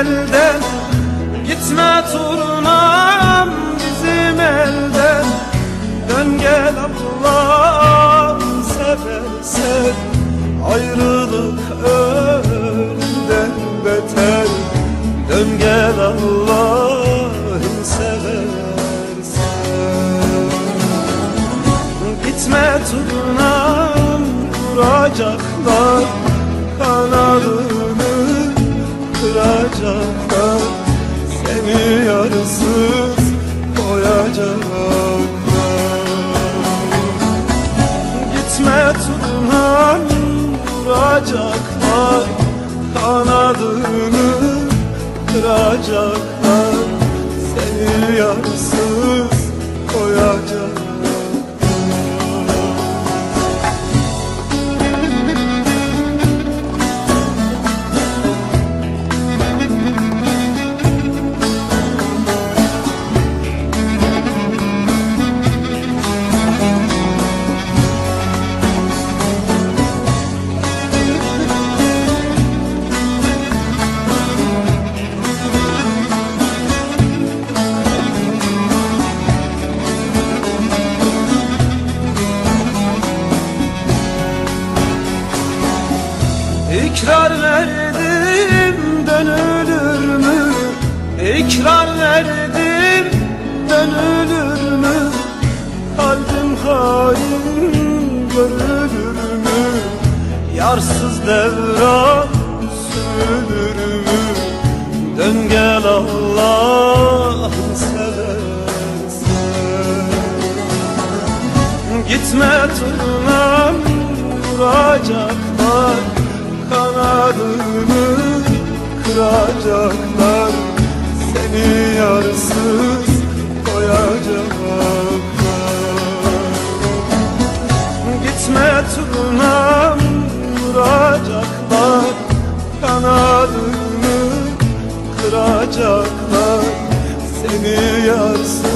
elden Gitme turnam bizim elden. Dön gel ablam sever sev Ayrılık ölümden beter. Dön gel Allah'ım sever sev Gitme turnam vuracaklar kana kıracaklar Seni yarısız koyacaklar. Gitme turnam vuracaklar Kanadını kıracaklar İkrar verdim dönülür mü? İkrar verdim dönülür mü? Kalbim hain görülür mü? Yarsız devran sürülür mü? Dön gel Allah'ın seversen Gitme turnam vuracaklar kıracaklar Seni yarsız koyacaklar Gitme turnam vuracaklar Kanadını kıracaklar. Seni yarsız